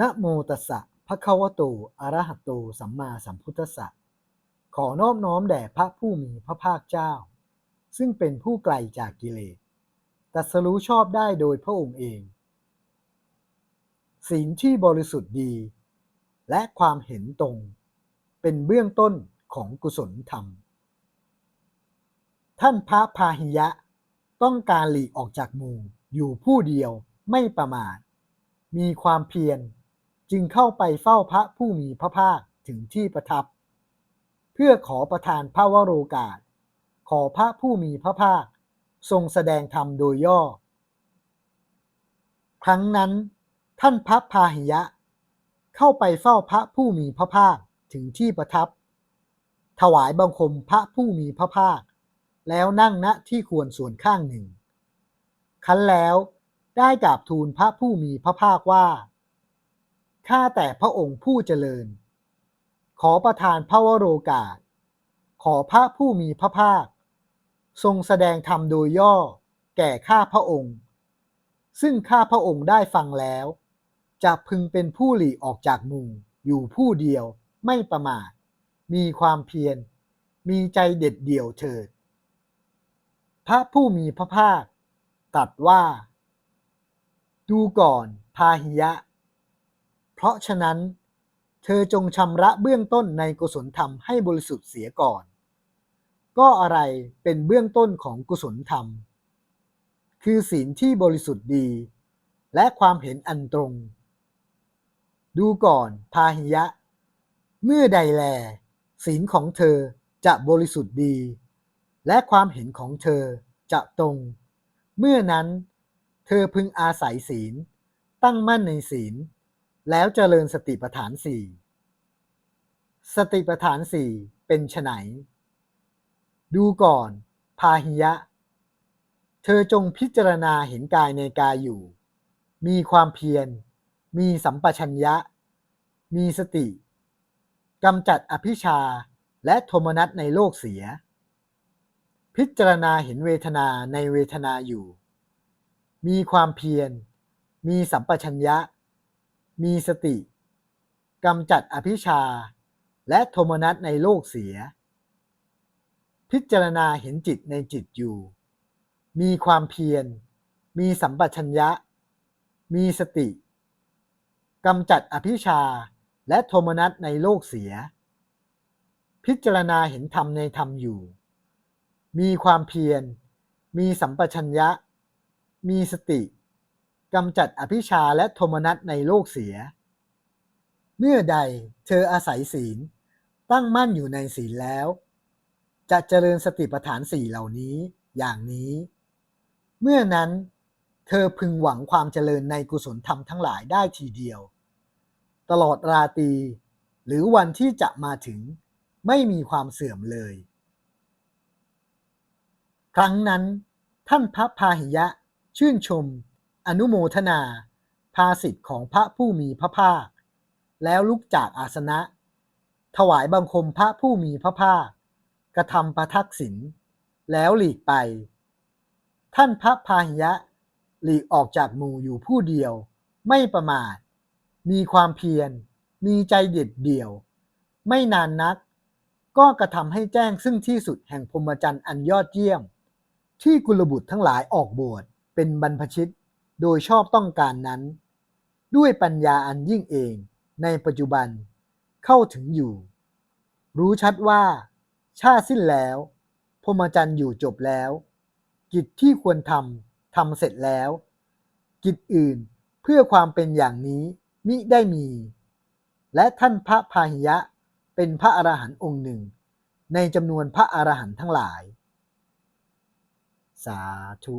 นะโมตัสสะภะคะวะโตอะระหะโตสัมมาสัมพุทธัสสะ ขอนอบน้อมแด่พระผู้มีพระภาคเจ้า ซึ่งเป็นผู้ไกลจากกิเลสตัสรู้ชอบได้โดยพระองค์เอง ศีลที่บริสุทธิ์ดี และความเห็นตรง เป็นเบื้องต้นของกุศลธรรม ท่านพระพาหิยะต้องการหลีกออกจากหมู่อยู่ผู้เดียวไม่ประมาท มีความเพียร จึงเข้าไปเฝ้าพระผู้มีพระภาคถึงที่ประทับ เพื่อขอประทานพระวโรกาส ขอพระผู้มีพระภาค ทรงแสดงธรรมโดยย่อ ครั้งนั้น ท่านพระพาหิยะ เข้าไปเฝ้าพระผู้มีพระภาคถึงที่ประทับ ถวายบังคมพระผู้มีพระภาค แล้วนั่งณที่ควรส่วนข้างหนึ่ง ครั้นแล้วได้กราบทูลพระผู้มีพระภาคว่า ข้าแต่พระองค์ผู้เจริญ ขอประทานพระวโรกาส ขอพระผู้มีพระภาค ทรงแสดงธรรมโดยย่อแก่ข้าพระองค์ ซึ่งข้าพระองค์ได้ฟังแล้ว จะพึงเป็นผู้หลีออกจากหมู่อยู่ผู้เดียวไม่ประมาทมีความเพียร มีใจเด็ดเดี่ยวเถิด พระผู้มีพระภาคตรัสว่า ดูก่อนพาหิยะ เพราะฉะนั้น เธอจงชำระเบื้องต้นในกุศลธรรมให้บริสุทธิ์เสียก่อน ก็อะไรเป็นเบื้องต้นของกุศลธรรม คือศีลที่บริสุทธิ์ดี และความเห็นอันตรง ดูก่อนพาหิยะ เมื่อใดแล ศีลของเธอจะบริสุทธิ์ดี และความเห็นของเธอจะตรง เมื่อนั้น เธอพึงอาศัยศีล ตั้งมั่นในศีล แล้วเจริญสติปัฏฐานสี่สติปัฏฐานสี่เป็นไฉนดูก่อน พาหิยะ เธอจงพิจารณาเห็นกายในกายอยู่ มีความเพียร มีสัมปชัญญะ มีสติกำจัดอภิชาและโทมนัสในโลกเสีย พิจารณาเห็นเวทนาในเวทนาอยู่ มีความเพียร มีสัมปชัญญะ มีสติกำจัดอภิชา และโทมนัสในโลกเสีย พิจารณาเห็นจิตในจิตอยู่ มีความเพียร มีสัมปชัญญะ มีสติกำจัดอภิชาและโทมนัสในโลกเสีย พิจารณาเห็นธรรมในธรรมอยู่ มีความเพียร มีสัมปชัญญะ มีสติ กำจัดอภิชาและโทมนัสในโลกเสีย เมื่อใดเธออาศัยศีล ตั้งมั่นอยู่ในศีลแล้ว จะเจริญสติปัฏฐานสี่เหล่านี้อย่างนี้ เมื่อนั้นเธอพึงหวังความเจริญในกุศลธรรมทั้งหลายได้ทีเดียว ตลอดราตรีหรือวันที่จะมาถึงไม่มีความเสื่อมเลย ครั้งนั้นท่านพระพาหิยะชื่นชม อนุโมทนา ภาสิทธิ์ของพระผู้มีพระภาค แล้วลุกจากอาสนะ ถวายบังคมพระผู้มีพระภาค กระทำประทักษิณแล้วหลีกไป ท่านพระพาหิยะ หลีกออกจากหมู่อยู่ผู้เดียว ไม่ประมาท มีความเพียร มีใจเด็ดเดี่ยว ไม่นานนัก ก็กระทำให้แจ้งซึ่งที่สุดแห่งพรหมจรรย์อันยอดเยี่ยม ที่กุลบุตรทั้งหลายออกบวชเป็นบรรพชิต โดยชอบต้องการนั้น ด้วยปัญญาอันยิ่งเองในปัจจุบันเข้าถึงอยู่ รู้ชัดว่า ชาติสิ้นแล้วพรมจรรย์อยู่จบแล้ว กิจที่ควรทำทำเสร็จแล้ว กิจอื่นเพื่อความเป็นอย่างนี้มิได้มี และท่านพระพาหิยะเป็นพระอรหันต์องค์หนึ่ง ในจำนวนพระอรหันต์ทั้งหลาย สาธุ